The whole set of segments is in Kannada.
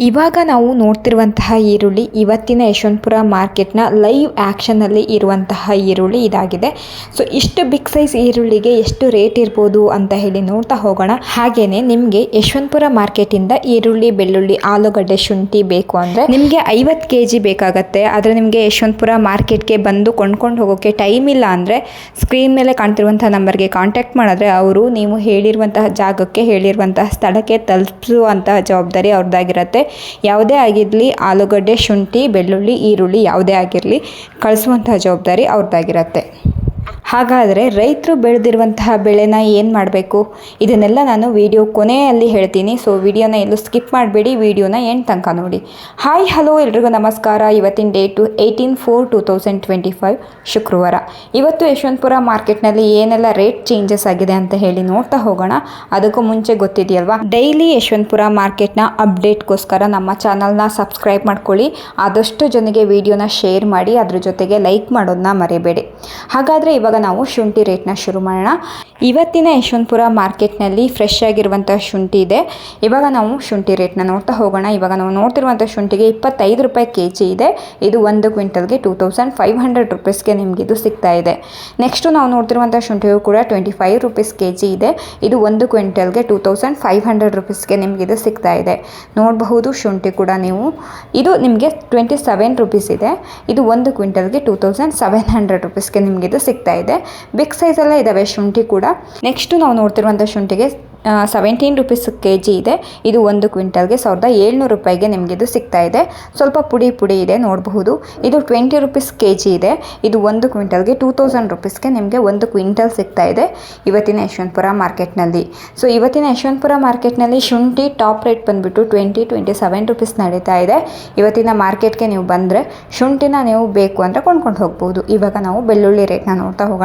ಇವಾಗ ನಾವು ನೋಡ್ತಿರುವಂತಹ ಈರುಳ್ಳಿ ಇವತ್ತಿನ ಯಶವಂತಪುರ ಮಾರ್ಕೆಟ್ನ ಲೈವ್ ಆ್ಯಕ್ಷನಲ್ಲಿ ಇರುವಂತಹ ಈರುಳ್ಳಿ ಇದಾಗಿದೆ. ಸೊ, ಇಷ್ಟು ಬಿಗ್ ಸೈಜ್ ಈರುಳ್ಳಿಗೆ ಎಷ್ಟು ರೇಟ್ ಇರ್ಬೋದು ಅಂತ ಹೇಳಿ ನೋಡ್ತಾ ಹೋಗೋಣ. ಹಾಗೆಯೇ ನಿಮಗೆ ಯಶವಂತಪುರ ಮಾರ್ಕೆಟಿಂದ ಈರುಳ್ಳಿ, ಬೆಳ್ಳುಳ್ಳಿ, ಆಲೂಗಡ್ಡೆ, ಶುಂಠಿ ಬೇಕು ಅಂದರೆ ನಿಮಗೆ ಐವತ್ತು ಕೆ ಜಿ ಬೇಕಾಗತ್ತೆ. ಆದರೆ ನಿಮಗೆ ಯಶವಂತಪುರ ಮಾರ್ಕೆಟ್ಗೆ ಬಂದು ಕೊಂಡ್ಕೊಂಡು ಹೋಗೋಕ್ಕೆ ಟೈಮ್ ಇಲ್ಲ ಅಂದರೆ ಸ್ಕ್ರೀನ್ ಮೇಲೆ ಕಾಣ್ತಿರುವಂಥ ನಂಬರ್ಗೆ ಕಾಂಟ್ಯಾಕ್ಟ್ ಮಾಡಿದ್ರೆ ಅವರು ನೀವು ಹೇಳಿರುವಂತಹ ಜಾಗಕ್ಕೆ, ಹೇಳಿರುವಂತಹ ಸ್ಥಳಕ್ಕೆ ತಲುಪಿಸುವಂತಹ ಜವಾಬ್ದಾರಿ ಅವ್ರದ್ದಾಗಿರುತ್ತೆ. ಯಾವುದೇ ಆಗಿರಲಿ ಆಲೂಗಡ್ಡೆ ಶುಂಠಿ ಬೆಳ್ಳುಳ್ಳಿ ಈರುಳ್ಳಿ ಯಾವುದೇ ಆಗಿರಲಿ ಕಳಿಸುವಂತಹ ಜವಾಬ್ದಾರಿ ಅವ್ರದ್ದಾಗಿರುತ್ತೆ. ಹಾಗಾದರೆ ರೈತರು ಬೆಳೆದಿರುವಂತಹ ಬೆಳೆನ ಏನು ಮಾಡಬೇಕು? ಇದನ್ನೆಲ್ಲ ನಾನು ವಿಡಿಯೋ ಕೊನೆಯಲ್ಲಿ ಹೇಳ್ತೀನಿ. ಸೊ ವಿಡಿಯೋನ ಎಲ್ಲೂ ಸ್ಕಿಪ್ ಮಾಡಬೇಡಿ. ವಿಡಿಯೋನ ಎಂಡ್ ತನಕ ನೋಡಿ. ಹಾಯ್ ಹಲೋ ಎಲ್ರಿಗೂ ನಮಸ್ಕಾರ. ಇವತ್ತಿನ date eighteen four two thousand twenty five ಶುಕ್ರವಾರ. ಇವತ್ತು ಯಶವಂತಪುರ ಮಾರ್ಕೆಟ್ನಲ್ಲಿ ಏನೆಲ್ಲ ರೇಟ್ ಚೇಂಜಸ್ ಆಗಿದೆ ಅಂತ ಹೇಳಿ ನೋಡ್ತಾ ಹೋಗೋಣ. ಅದಕ್ಕೂ ಮುಂಚೆ ಗೊತ್ತಿದೆಯಲ್ವಾ? ಡೈಲಿ ಯಶವಂತಪುರ ಮಾರ್ಕೆಟ್ನ ಅಪ್ಡೇಟ್ಗೋಸ್ಕರ ನಮ್ಮ ಚಾನಲ್ನ ಸಬ್ಸ್ಕ್ರೈಬ್ ಮಾಡ್ಕೊಳ್ಳಿ. ಆದಷ್ಟು ಜನಗೆ ವಿಡಿಯೋನ ಶೇರ್ ಮಾಡಿ, ಅದ್ರ ಜೊತೆಗೆ ಲೈಕ್ ಮಾಡೋದನ್ನ ಮರೆಯಬೇಡಿ ಹಾಗಾದರೆ ಇವಾಗ ನಾವು ಶುಂಠಿ ರೇಟ್ನ ಶುರು ಮಾಡೋಣ. ಇವತ್ತಿನ ಯಶವಂತಪುರ ಮಾರ್ಕೆಟ್ನಲ್ಲಿ ಫ್ರೆಶ್ ಆಗಿರುವಂಥ ಶುಂಠಿ ಇದೆ. ಇವಾಗ ನಾವು ಶುಂಠಿ ರೇಟ್ನ ನೋಡ್ತಾ ಹೋಗೋಣ. ಇವಾಗ ನಾವು ನೋಡ್ತಿರುವಂಥ ಶುಂಠಿಗೆ ಇಪ್ಪತ್ತೈದು ರೂಪಾಯಿ ಕೆ ಜಿ ಇದೆ. ಇದು ಒಂದು ಕ್ವಿಂಟಲ್ಗೆ ಟೂ ತೌಸಂಡ್ ಫೈವ್ ಹಂಡ್ರೆಡ್ ರುಪೀಸ್ಗೆ ನಿಮಗೆ ಇದು ಸಿಗ್ತಾ ಇದೆ. ನೆಕ್ಸ್ಟು ನಾವು ನೋಡ್ತಿರುವಂಥ ಶುಂಠಿಯು ಕೂಡ twenty five rupees K G ಇದೆ. ಇದು ಒಂದು ಕ್ವಿಂಟಲ್ಗೆ ಟೂ ತೌಸಂಡ್ ಫೈವ್ ಹಂಡ್ರೆಡ್ ರುಪೀಸ್ಗೆ ನಿಮಗೆ ಇದು ಸಿಗ್ತಾ ಇದೆ. ನೋಡಬಹುದು ಶುಂಠಿ ಕೂಡ ನೀವು. ಇದು ನಿಮಗೆ ಟ್ವೆಂಟಿ ಸೆವೆನ್ ರುಪೀಸ್ ಇದೆ. ಇದು ಒಂದು ಕ್ವಿಂಟಲ್ಗೆ ಟೂ ತೌಸಂಡ್ ಸೆವೆನ್ ಹಂಡ್ರೆಡ್ ರುಪೀಸ್ಗೆ ನಿಮಗೆ ಇದು ಸಿಗ್ತಾ ಇದೆ. ಬಿಗ್ ಸೈಜೆಲ್ಲ ಇದ್ದಾವೆ ಶುಂಠಿ ಕೂಡ. ನೆಕ್ಸ್ಟು ನಾವು ನೋಡ್ತಿರುವಂಥ ಶುಂಠಿಗೆ ಸೆವೆಂಟೀನ್ ರುಪೀಸ್ ಕೆ ಜಿ ಇದೆ. ಇದು ಒಂದು ಕ್ವಿಂಟಲ್ಗೆ ಸಾವಿರದ ಏಳ್ನೂರು ರೂಪಾಯಿಗೆ ನಿಮಗೆ ಇದು ಸಿಗ್ತಾ ಇದೆ. ಸ್ವಲ್ಪ ಪುಡಿ ಪುಡಿ ಇದೆ, ನೋಡಬಹುದು. ಇದು ಟ್ವೆಂಟಿ ರುಪೀಸ್ ಕೆ ಜಿ ಇದೆ. ಇದು ಒಂದು ಕ್ವಿಂಟಲ್ಗೆ ಟೂ ತೌಸಂಡ್ ರುಪೀಸ್ಗೆ ನಿಮಗೆ ಒಂದು ಕ್ವಿಂಟಲ್ ಸಿಗ್ತಾ ಇದೆ ಇವತ್ತಿನ ಯಶವಂತಪುರ ಮಾರ್ಕೆಟ್ನಲ್ಲಿ ಸೊ ಇವತ್ತಿನ ಯಶವಂತಪುರ ಮಾರ್ಕೆಟ್ನಲ್ಲಿ ಶುಂಠಿ ಟಾಪ್ ರೇಟ್ ಬಂದುಬಿಟ್ಟು ಟ್ವೆಂಟಿ ಟ್ವೆಂಟಿ ಸೆವೆನ್ ರುಪೀಸ್ ನಡೀತಾ ಇದೆ. ಇವತ್ತಿನ ಮಾರ್ಕೆಟ್ಗೆ ನೀವು ಬಂದರೆ ಶುಂಠಿನ ನೀವು ಬೇಕು ಅಂದರೆ ಕೊಂಡ್ಕೊಂಡು ಹೋಗ್ಬೋದು ಇವಾಗ ನಾವು ಬೆಳ್ಳುಳ್ಳಿ ರೇಟ್ನ ನೋಡ್ತಾ ಹೋಗೋಣ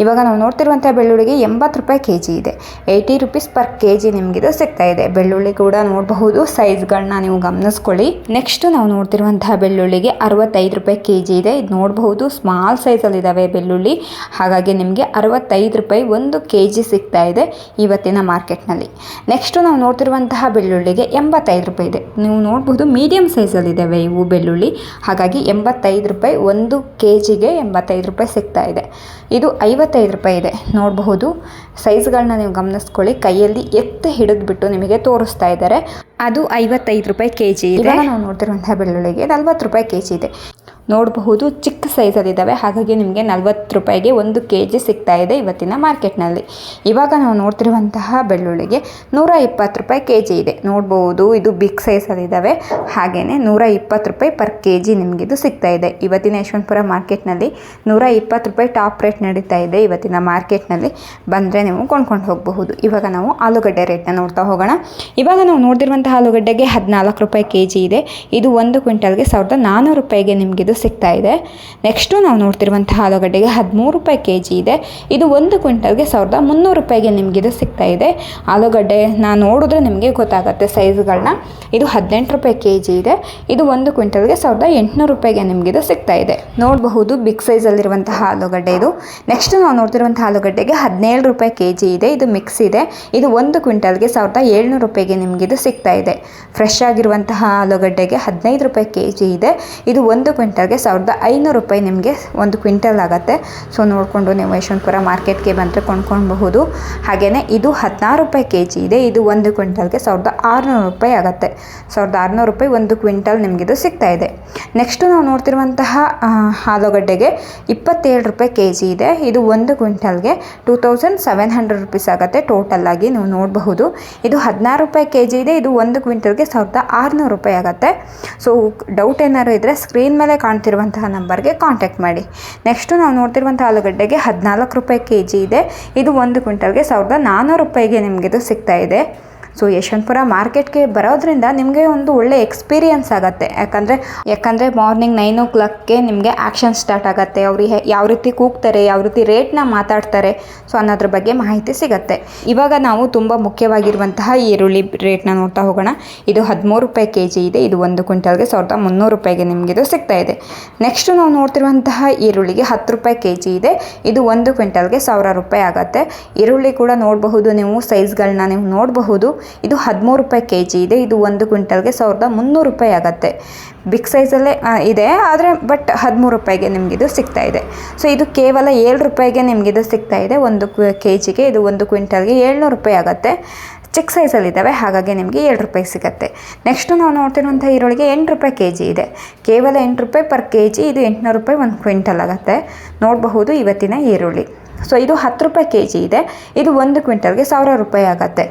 ಇವಾಗ ನಾವು ನೋಡ್ತಿರುವಂಥ ಬೆಳ್ಳುಳ್ಳಿಗೆ ಎಂಬತ್ತು ರೂಪಾಯಿ ಕೆ ಜಿ ಇದೆ. Eighty rupees per K G ನಿಮಗಿದು ಸಿಗ್ತಾ ಇದೆ. ಬೆಳ್ಳುಳ್ಳಿ ಕೂಡ ನೋಡಬಹುದು. ಸೈಜ್ಗಳನ್ನ ನೀವು ಗಮನಿಸ್ಕೊಳ್ಳಿ. ನೆಕ್ಸ್ಟ್ ನಾವು ನೋಡ್ತಿರುವಂತಹ ಬೆಳ್ಳುಳ್ಳಿಗೆ ಅರವತ್ತೈದು ರೂಪಾಯಿ ಕೆ ಜಿ ಇದೆ. ಇದು ನೋಡಬಹುದು. ಸ್ಮಾಲ್ ಸೈಜಲ್ಲಿ ಇದ್ದಾವೆ ಬೆಳ್ಳುಳ್ಳಿ. ಹಾಗಾಗಿ ನಿಮಗೆ ಅರವತ್ತೈದು ರೂಪಾಯಿ ಒಂದು ಕೆ ಜಿ ಸಿಗ್ತಾ ಇದೆ ಇವತ್ತಿನ ಮಾರ್ಕೆಟ್ನಲ್ಲಿ ನೆಕ್ಸ್ಟು ನಾವು ನೋಡ್ತಿರುವಂತಹ ಬೆಳ್ಳುಳ್ಳಿಗೆ ಎಂಬತ್ತೈದು ರೂಪಾಯಿ ಇದೆ. ನೀವು ನೋಡಬಹುದು ಮೀಡಿಯಮ್ ಸೈಜಲ್ಲಿ ಇದ್ದಾವೆ ಇವು ಬೆಳ್ಳುಳ್ಳಿ. ಹಾಗಾಗಿ ಎಂಬತ್ತೈದು ರೂಪಾಯಿ ಒಂದು ಕೆ ಜಿಗೆ ಎಂಬತ್ತೈದು ರೂಪಾಯಿ ಸಿಗ್ತಾ ಇದೆ. ಇದು ಐವತ್ತೈದು ರೂಪಾಯಿ ಇದೆ. ನೋಡಬಹುದು. ಸೈಜ್ಗಳನ್ನ ನೀವು ಗಮನಿಸ್ಕೊಳ್ಳಿ. ಕೈಯಲ್ಲಿ ಎತ್ತಿ ಹಿಡಿದ್ಬಿಟ್ಟು ನಿಮಗೆ ತೋರಿಸ್ತಾ ಇದ್ದಾರೆ. ಅದು ಐವತ್ತೈದು ರೂಪಾಯಿ ಕೆ ಜಿ ಇದೆ ನಾವು ನೋಡ್ತಿರುವಂತಹ ಬೆಳ್ಳುಳ್ಳಿಗೆ ನಲ್ವತ್ತು ರೂಪಾಯಿ ಕೆ ಜಿ ಇದೆ. ನೋಡಬಹುದು. ಚಿಕ್ಕ ಸೈಜಲ್ಲಿದ್ದಾವೆ. ಹಾಗಾಗಿ ನಿಮಗೆ ನಲ್ವತ್ತು ರೂಪಾಯಿಗೆ ಒಂದು ಕೆ ಜಿ ಸಿಗ್ತಾ ಇದೆ ಇವತ್ತಿನ ಮಾರ್ಕೆಟ್ನಲ್ಲಿ. ಇವಾಗ ನಾವು ನೋಡ್ತಿರುವಂತಹ ಬೆಳ್ಳುಳ್ಳಿಗೆ ನೂರ ಇಪ್ಪತ್ತು ರೂಪಾಯಿ ಕೆ ಜಿ ಇದೆ. ನೋಡ್ಬೋದು ಇದು ಬಿಗ್ ಸೈಜಲ್ಲಿದ್ದಾವೆ. ಹಾಗೆಯೇ ನೂರ ಇಪ್ಪತ್ತು ರೂಪಾಯಿ ಪರ್ ಕೆ ಜಿ ನಿಮಗಿದು ಸಿಗ್ತಾ ಇದೆ. ಇವತ್ತಿನ ಯಶವಂತಪುರ ಮಾರ್ಕೆಟ್ನಲ್ಲಿ ನೂರ ಇಪ್ಪತ್ತು ರೂಪಾಯಿ ಟಾಪ್ ರೇಟ್ ನಡೀತಾ ಇದೆ ಇವತ್ತಿನ ಮಾರ್ಕೆಟ್ನಲ್ಲಿ. ಬಂದರೆ ನೀವು ಕೊಂಡ್ಕೊಂಡು ಹೋಗಬಹುದು. ಇವಾಗ ನಾವು ಆಲೂಗಡ್ಡೆ ರೇಟ್ನ ನೋಡ್ತಾ ಹೋಗೋಣ. ಇವಾಗ ನಾವು ನೋಡ್ತಿರುವಂತಹ ಆಲೂಗಡ್ಡೆಗೆ ಹದಿನಾಲ್ಕು ರೂಪಾಯಿ ಕೆ ಜಿ ಇದೆ. ಇದು ಒಂದು ಕ್ವಿಂಟಲ್ಗೆ ಸಾವಿರದ ನಾನ್ನೂರು ರೂಪಾಯಿಗೆ ನಿಮಗಿದು ಸಿಗ್ತಾ ಇದೆ. ನೆಕ್ಸ್ಟು ನಾವು ನೋಡ್ತಿರುವಂತಹ ಆಲೂಗಡ್ಡೆಗೆ ಹದಿಮೂರು ರೂಪಾಯಿ ಕೆ ಜಿ ಇದೆ. ಇದು ಒಂದು ಕ್ವಿಂಟಲ್ಗೆ ಸಾವಿರದ ಮುನ್ನೂರು ರೂಪಾಯಿಗೆ ಇದು ಸಿಗ್ತಾ ಇದೆ. ಆಲೂಗಡ್ಡೆ ನಾನು ನೋಡಿದ್ರೆ ನಿಮಗೆ ಗೊತ್ತಾಗುತ್ತೆ ಸೈಜ್ಗಳನ್ನ ಇದು ಹದಿನೆಂಟು ರೂಪಾಯಿ ಕೆ ಜಿ ಇದೆ. ಇದು ಒಂದು ಕ್ವಿಂಟಲ್ಗೆ ಸಾವಿರದ ಎಂಟುನೂರು ರೂಪಾಯಿಗೆ ಇದು ಸಿಗ್ತಾ ಇದೆ. ನೋಡಬಹುದು ಬಿಗ್ ಸೈಜಲ್ಲಿರುವಂತಹ ಆಲೂಗಡ್ಡೆ ಇದು. ನೆಕ್ಸ್ಟ್ ನಾವು ನೋಡ್ತಿರುವಂತಹ ಆಲೂಗಡ್ಡೆಗೆ ಹದಿನೇಳು ರೂಪಾಯಿ ಕೆ ಜಿ ಇದೆ. ಇದು ಮಿಕ್ಸ್ ಇದೆ. ಇದು ಒಂದು ಕ್ವಿಂಟಲ್ಗೆ ಸಾವಿರದ ಏಳ್ನೂರು ರೂಪಾಯಿಗೆ ಇದು ಸಿಗ್ತಾ ಇದೆ. ಫ್ರೆಶ್ ಆಗಿರುವಂತಹ ಆಲೂಗಡ್ಡೆಗೆ ಹದಿನೈದು ರೂಪಾಯಿ ಕೆ ಜಿ ಇದೆ. ಇದು ಒಂದು ಕ್ವಿಂಟಲ್ಗೆ ಸಾವಿರದ ಐನೂರು ರೂಪಾಯಿ ನಿಮಗೆ ಒಂದು ಕ್ವಿಂಟಲ್ ಆಗುತ್ತೆ. ಸೊ ನೋಡಿಕೊಂಡು ನೀವು ಯಶವಂತಪುರ ಮಾರ್ಕೆಟ್ಗೆ ಬಂದರೆ ಕೊಂಡ್ಕೊಳ್ಬಹುದು. ಹಾಗೆಯೇ ಇದು ಹದಿನಾರು ರೂಪಾಯಿ ಕೆ ಜಿ ಇದೆ. ಇದು ಒಂದು ಕ್ವಿಂಟಲ್ಗೆ ಸಾವಿರದ ಆರುನೂರು ರೂಪಾಯಿ ಆಗುತ್ತೆ. ಸಾವಿರದ ಆರುನೂರು ರೂಪಾಯಿ ಒಂದು ಕ್ವಿಂಟಲ್ ನಿಮಗಿದು ಸಿಗ್ತಾ ಇದೆ. ನೆಕ್ಸ್ಟು ನಾವು ನೋಡ್ತಿರುವಂತಹ ಆಲೂಗಡ್ಡೆಗೆ ಇಪ್ಪತ್ತೇಳು ರೂಪಾಯಿ ಕೆ ಜಿ ಇದೆ. ಇದು ಒಂದು ಕ್ವಿಂಟಲ್ಗೆ two thousand seven hundred rupees ಆಗುತ್ತೆ. ಟೋಟಲ್ ಆಗಿ ನೀವು ನೋಡಬಹುದು. ಇದು ಹದಿನಾರು ರೂಪಾಯಿ ಕೆ ಜಿ ಇದೆ. ಇದು ಒಂದು ಕ್ವಿಂಟಲ್ಗೆ ಸಾವಿರದ ಆರುನೂರು ರೂಪಾಯಿ ಆಗುತ್ತೆ. ಸೊ ಡೌಟ್ ಏನಾದ್ರು ಇದ್ದರೆ ಸ್ಕ್ರೀನ್ ಮೇಲೆ ಕಾಣ್ತಿರುವಂತಹ ನಂಬರ್ಗೆ ಕಾಂಟ್ಯಾಕ್ಟ್ ಮಾಡಿ. ನೆಕ್ಸ್ಟು ನಾವು ನೋಡ್ತಿರುವಂಥ ಆಲೂಗಡ್ಡೆಗೆ ಹದಿನಾಲ್ಕು ರೂಪಾಯಿ ಕೆ ಜಿ ಇದೆ. ಇದು ಒಂದು ಕ್ವಿಂಟಲ್ಗೆ ಸಾವಿರದ ನಾನ್ನೂರು ರೂಪಾಯಿಗೆ ನಿಮಗಿದು ಸಿಗ್ತಾ ಇದೆ. ಸೊ ಯಶವಂತಪುರ ಮಾರ್ಕೆಟ್ಗೆ ಬರೋದ್ರಿಂದ ನಿಮಗೆ ಒಂದು ಒಳ್ಳೆ ಎಕ್ಸ್ಪೀರಿಯನ್ಸ್ ಆಗುತ್ತೆ. ಯಾಕಂದರೆ ಯಾಕಂದರೆ ಮಾರ್ನಿಂಗ್ ನೈನ್ ಓ ಕ್ಲಾಕ್ಗೆ ನಿಮಗೆ ಆ್ಯಕ್ಷನ್ ಸ್ಟಾರ್ಟ್ ಆಗುತ್ತೆ. ಅವ್ರಿಗೆ ಯಾವ ರೀತಿ ಕೂಗ್ತಾರೆ, ಯಾವ ರೀತಿ ರೇಟ್ನ ಮಾತಾಡ್ತಾರೆ ಸೊ ಅನ್ನೋದ್ರ ಬಗ್ಗೆ ಮಾಹಿತಿ ಸಿಗುತ್ತೆ. ಇವಾಗ ನಾವು ತುಂಬ ಮುಖ್ಯವಾಗಿರುವಂತಹ ಈರುಳ್ಳಿ ರೇಟ್ನ ನೋಡ್ತಾ ಹೋಗೋಣ. ಇದು ಹದಿಮೂರು ರೂಪಾಯಿ ಕೆ ಜಿ ಇದೆ. ಇದು ಒಂದು ಕ್ವಿಂಟಲ್ಗೆ ಸಾವಿರದ ಮುನ್ನೂರು ರೂಪಾಯಿಗೆ ನಿಮಗೆ ಇದು ಸಿಗ್ತಾ ಇದೆ. ನೆಕ್ಸ್ಟ್ ನಾವು ನೋಡ್ತಿರುವಂತಹ ಈರುಳ್ಳಿಗೆ ಹತ್ತು ರೂಪಾಯಿ ಕೆ ಜಿ ಇದೆ. ಇದು ಒಂದು ಕ್ವಿಂಟಲ್ಗೆ ಸಾವಿರ ರೂಪಾಯಿ ಆಗುತ್ತೆ. ಈರುಳ್ಳಿ ಕೂಡ ನೋಡಬಹುದು ನೀವು ಸೈಜ್ಗಳನ್ನ ನೀವು ನೋಡಬಹುದು. ಇದು ಹದಿಮೂರು ರೂಪಾಯಿ ಕೆ ಜಿ ಇದೆ. ಇದು ಒಂದು ಕ್ವಿಂಟಲ್ಗೆ ಸಾವಿರದ ಮುನ್ನೂರು ರೂಪಾಯಿ ಆಗುತ್ತೆ. ಬಿಗ್ ಸೈಜಲ್ಲೇ ಇದೆ. ಆದರೆ ಬಟ್ ಹದಿಮೂರು ರೂಪಾಯಿಗೆ ನಿಮಗಿದು ಸಿಗ್ತಾ ಇದೆ. ಸೊ ಇದು ಕೇವಲ ಏಳು ರೂಪಾಯಿಗೆ ನಿಮಗಿದು ಸಿಗ್ತಾ ಇದೆ. ಒಂದು ಕೆ ಜಿಗೆ ಇದು ಒಂದು ಕ್ವಿಂಟಲ್ಗೆ ಏಳ್ನೂರು ರೂಪಾಯಿ ಆಗುತ್ತೆ. ಚಿಕ್ಕ ಸೈಜಲ್ಲಿದ್ದಾವೆ ಹಾಗಾಗಿ ನಿಮಗೆ ಏಳು ರೂಪಾಯಿ ಸಿಗುತ್ತೆ. ನೆಕ್ಸ್ಟು ನಾವು ನೋಡ್ತಿರುವಂಥ ಈರುಳ್ಳಿಗೆ ಎಂಟು ರೂಪಾಯಿ ಕೆ ಜಿ ಇದೆ. ಕೇವಲ ಎಂಟು ರೂಪಾಯಿ ಪರ್ ಕೆ ಜಿ ಇದು ಎಂಟುನೂರು ರೂಪಾಯಿ ಒಂದು ಕ್ವಿಂಟಲ್ ಆಗುತ್ತೆ. ನೋಡಬಹುದು ಇವತ್ತಿನ ಈರುಳ್ಳಿ. ಸೊ ಇದು ಹತ್ತು ರೂಪಾಯಿ ಕೆ ಜಿ ಇದೆ. ಇದು ಒಂದು ಕ್ವಿಂಟಲ್ಗೆ ಸಾವಿರ ರೂಪಾಯಿ ಆಗುತ್ತೆ.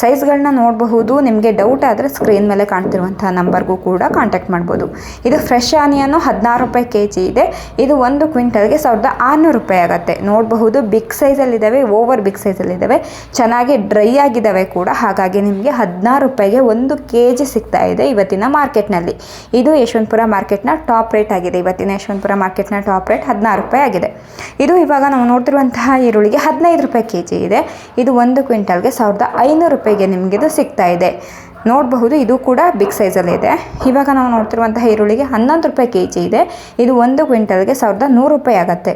ಸೈಜ್ಗಳನ್ನ ನೋಡಬಹುದು, ನಿಮಗೆ ಡೌಟ್ ಆದರೆ ಸ್ಕ್ರೀನ್ ಮೇಲೆ ಕಾಣ್ತಿರುವಂತಹ ನಂಬರ್ಗೂ ಕೂಡ ಕಾಂಟ್ಯಾಕ್ಟ್ ಮಾಡ್ಬೋದು. ಇದು ಫ್ರೆಶ್ ಆನಿಯನ್ನು ಹದಿನಾರು ರೂಪಾಯಿ ಕೆ ಜಿ ಇದೆ. ಇದು ಒಂದು ಕ್ವಿಂಟಲ್ಗೆ ಸಾವಿರದ ಆರುನೂರು ರೂಪಾಯಿ ಆಗುತ್ತೆ. ನೋಡಬಹುದು ಬಿಗ್ ಸೈಜಲ್ಲಿದ್ದಾವೆ ಓವರ್ ಬಿಗ್ ಸೈಜಲ್ಲಿದ್ದಾವೆ ಚೆನ್ನಾಗಿ ಡ್ರೈ ಆಗಿದ್ದಾವೆ ಕೂಡ. ಹಾಗಾಗಿ ನಿಮಗೆ ಹದಿನಾರು ರೂಪಾಯಿಗೆ ಒಂದು ಕೆ ಜಿ ಸಿಗ್ತಾ ಇದೆ ಇವತ್ತಿನ ಮಾರ್ಕೆಟ್ನಲ್ಲಿ. ಇದು ಯಶವಂತಪುರ ಮಾರ್ಕೆಟ್ನ ಟಾಪ್ ರೇಟ್ ಆಗಿದೆ. ಇವತ್ತಿನ ಯಶವಂತಪುರ ಮಾರ್ಕೆಟ್ನ ಟಾಪ್ ರೇಟ್ ಹದಿನಾರು ರೂಪಾಯಿ ಆಗಿದೆ. ಇದು ಇವಾಗ ನಾವು ನೋಡ್ತಿರುವಂತಹ ಈರುಳ್ಳಿಗೆ ಹದಿನೈದು ರೂಪಾಯಿ ಕೆ ಜಿ ಇದೆ. ಇದು ಒಂದು ಕ್ವಿಂಟಲ್ಗೆ ಸಾವಿರದ ಐನೂರು ರೂಪಾಯಿಗೆ ನಿಮಗಿದು ಸಿಗ್ತಾ ಇದೆ. ನೋಡಬಹುದು, ಇದು ಕೂಡ ಬಿಗ್ ಸೈಜಲ್ಲಿ ಇದೆ. ಇವಾಗ ನಾವು ನೋಡ್ತಿರುವಂತಹ ಈರುಳ್ಳಿಗೆ ಹನ್ನೊಂದು ರೂಪಾಯಿ ಕೆ ಜಿ ಇದೆ. ಇದು ಒಂದು ಕ್ವಿಂಟಲ್ಗೆ ಸಾವಿರದ ನೂರು ರೂಪಾಯಿ ಆಗುತ್ತೆ.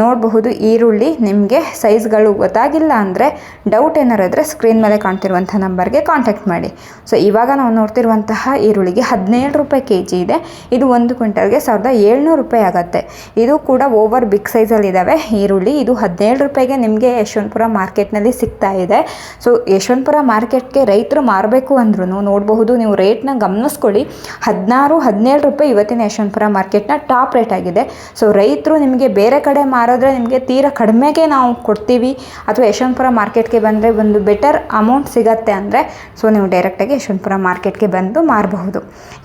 ನೋಡಬಹುದು, ಈರುಳ್ಳಿ ನಿಮಗೆ ಸೈಜ್ಗಳು ಗೊತ್ತಾಗಿಲ್ಲ ಅಂದರೆ ಡೌಟ್ ಏನಾರು ಇದ್ದರೆ ಸ್ಕ್ರೀನ್ ಮೇಲೆ ಕಾಣ್ತಿರುವಂಥ ನಂಬರ್ಗೆ ಕಾಂಟ್ಯಾಕ್ಟ್ ಮಾಡಿ. ಸೊ ಇವಾಗ ನಾವು ನೋಡ್ತಿರುವಂತಹ ಈರುಳ್ಳಿಗೆ ಹದಿನೇಳು ರೂಪಾಯಿ ಕೆ ಜಿ ಇದೆ. ಇದು ಒಂದು ಕ್ವಿಂಟಲ್ಗೆ ಸಾವಿರದ ಏಳ್ನೂರು ರೂಪಾಯಿ ಆಗುತ್ತೆ. ಇದು ಕೂಡ ಓವರ್ ಬಿಗ್ ಸೈಜಲ್ಲಿ ಇದ್ದಾವೆ ಈರುಳ್ಳಿ ಇದು ಹದಿನೇಳು ರೂಪಾಯಿಗೆ ನಿಮಗೆ ಯಶವಂತಪುರ ಮಾರ್ಕೆಟ್ನಲ್ಲಿ ಸಿಗ್ತಾ ಇದೆ. ಸೊ ಯಶವಂತಪುರ ಮಾರ್ಕೆಟ್ಗೆ ರೈತರು ಮಾರಬೇಕು ಅಂದ್ರೂ ನೋಡಬಹುದು, ನೀವು ರೇಟ್ನ ಗಮನಿಸ್ಕೊಳ್ಳಿ. ಹದಿನಾರು, ಹದಿನೇಳು ರೂಪಾಯಿ ಇವತ್ತಿನ ಯಶವಂತಪುರ ಮಾರ್ಕೆಟ್ನ ಟಾಪ್ ರೇಟ್ ಆಗಿದೆ. ಸೊ ರೈತರು ನಿಮಗೆ ಬೇರೆ ಕಡೆ ಮಾರಿದ್ರೆ ನಿಮಗೆ ತೀರ ಕಡಿಮೆಗೆ ನಾವು ಕೊಡ್ತೀವಿ. ಅಥವಾ ಯಶವಂತಪುರ ಮಾರ್ಕೆಟ್ಗೆ ಬಂದರೆ ಒಂದು ಬೆಟರ್ ಅಮೌಂಟ್ ಸಿಗತ್ತೆ ಅಂದರೆ ಸೊ ನೀವು ಡೈರೆಕ್ಟಾಗಿ ಯಶವಂತಪುರ ಮಾರ್ಕೆಟ್ಗೆ ಬಂದು ಮಾರಬಹುದು.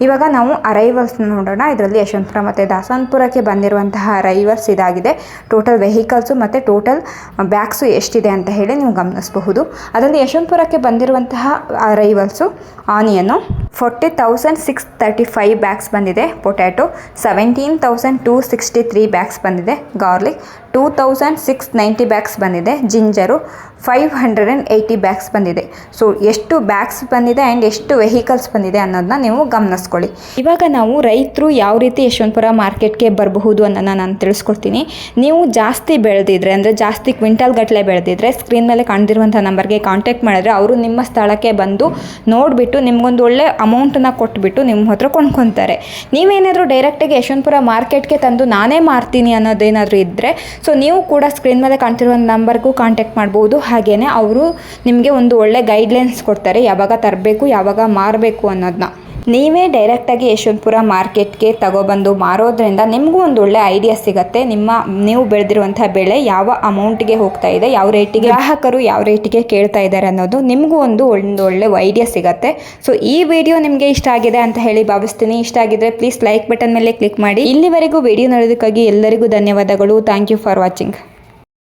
ಇವಾಗ ನಾವು ಅರೈವಲ್ಸ್ ನೋಡೋಣ. ಇದರಲ್ಲಿ ಯಶವಂತಪುರ ಮತ್ತು ದಾಸವಂತಪುರಕ್ಕೆ ಬಂದಿರುವಂತಹ ಅರೈವಲ್ಸ್ ಇದಾಗಿದೆ. ಟೋಟಲ್ ವೆಹಿಕಲ್ಸು ಮತ್ತು ಟೋಟಲ್ ಬ್ಯಾಗ್ಸು ಎಷ್ಟಿದೆ ಅಂತ ಹೇಳಿ ನೀವು ಗಮನಿಸಬಹುದು. ಅದರಲ್ಲಿ ಯಶವಂತಪುರಕ್ಕೆ ಬಂದಿರುವಂತಹ arrivals onion forty thousand six thirty five bags ಬಂದಿದೆ. Potato seventeen thousand two sixty three bags ಬಂದಿದೆ. Garlic two thousand six ninety bags ಬಂದಿದೆ. Ginger five hundred and eighty bags ಬಂದಿದೆ. ಸೊ, ಎಷ್ಟು ಬ್ಯಾಗ್ಸ್ ಬಂದಿದೆ ಆ್ಯಂಡ್ ಎಷ್ಟು ವೆಹಿಕಲ್ಸ್ ಬಂದಿದೆ ಅನ್ನೋದನ್ನ ನೀವು ಗಮನಿಸ್ಕೊಳ್ಳಿ. ಇವಾಗ ನಾವು ರೈತರು ಯಾವ ರೀತಿ ಯಶವಂತಪುರ ಮಾರ್ಕೆಟ್ಗೆ ಬರಬಹುದು ಅನ್ನೋದನ್ನ ನಾನು ತಿಳಿಸ್ಕೊಡ್ತೀನಿ. ನೀವು ಜಾಸ್ತಿ ಬೆಳೆದಿದ್ರೆ, ಅಂದರೆ ಜಾಸ್ತಿ ಕ್ವಿಂಟಲ್ ಗಟ್ಟಲೆ ಬೆಳೆದಿದ್ರೆ, ಸ್ಕ್ರೀನ್ ಮೇಲೆ ಕಾಣ್ದಿರುವಂಥ ನಂಬರ್ಗೆ ಕಾಂಟ್ಯಾಕ್ಟ್ ಮಾಡಿದ್ರೆ, ಅವರು ನಿಮ್ಮ ಸ್ಥಳಕ್ಕೆ ಬಂದು ನೋಡಿಬಿಟ್ಟು ನಿಮಗೊಂದು ಒಳ್ಳೆ ಅಮೌಂಟನ್ನು ಕೊಟ್ಬಿಟ್ಟು ನಿಮ್ಮ ಹತ್ರ ಕೊಂಡ್ಕೊತಾರೆ. ನೀವೇನಾದರೂ ಡೈರೆಕ್ಟಾಗಿ ಯಶವಂತಪುರ ಮಾರ್ಕೆಟ್ಗೆ ತಂದು ನಾನೇ ಮಾರ್ತೀನಿ ಅನ್ನೋದೇನಾದರೂ ಇದ್ದರೆ ಸೊ ನೀವು ಕೂಡ ಸ್ಕ್ರೀನ್ ಮೇಲೆ ಕಾಣ್ತಿರೋ ನಂಬರ್ಗೂ ಕಾಂಟ್ಯಾಕ್ಟ್ ಮಾಡ್ಬೋದು. ಹಾಗೆಯೇ ಅವರು ನಿಮಗೆ ಒಂದು ಒಳ್ಳೆ ಗೈಡ್ಲೈನ್ಸ್ ಕೊಡ್ತಾರೆ, ಯಾವಾಗ ತರಬೇಕು, ಯಾವಾಗ ಮಾರಬೇಕು ಅನ್ನೋದನ್ನ ನೀವೇ ಡೈರೆಕ್ಟಾಗಿ ಯಶವಂತಪುರ ಮಾರ್ಕೆಟ್ಗೆ ತಗೊಬಂದು ಮಾರೋದ್ರಿಂದ ನಿಮಗೂ ಒಂದು ಒಳ್ಳೆ ಐಡಿಯಾ ಸಿಗುತ್ತೆ. ನಿಮ್ಮ, ನೀವು ಬೆಳೆದಿರುವಂತಹ ಬೆಳೆ ಯಾವ ಅಮೌಂಟ್ಗೆ ಹೋಗ್ತಾ ಇದೆ, ಯಾವ ರೇಟಿಗೆ ಗ್ರಾಹಕರು ಯಾವ ರೇಟಿಗೆ ಕೇಳ್ತಾ ಇದ್ದಾರೆ ಅನ್ನೋದು ನಿಮಗೂ ಒಂದು ಒಂದು ಒಳ್ಳೆ ಐಡಿಯಾ ಸಿಗುತ್ತೆ. ಸೊ ಈ ವಿಡಿಯೋ ನಿಮಗೆ ಇಷ್ಟ ಆಗಿದೆ ಅಂತ ಹೇಳಿ ಭಾವಿಸ್ತೀನಿ. ಇಷ್ಟ ಆಗಿದ್ರೆ ಪ್ಲೀಸ್ ಲೈಕ್ ಬಟನ್ ಮೇಲೆ ಕ್ಲಿಕ್ ಮಾಡಿ. ಇಲ್ಲಿವರೆಗೂ ವಿಡಿಯೋ ನೋಡೋದಕ್ಕಾಗಿ ಎಲ್ಲರಿಗೂ ಧನ್ಯವಾದಗಳು. Thank you for watching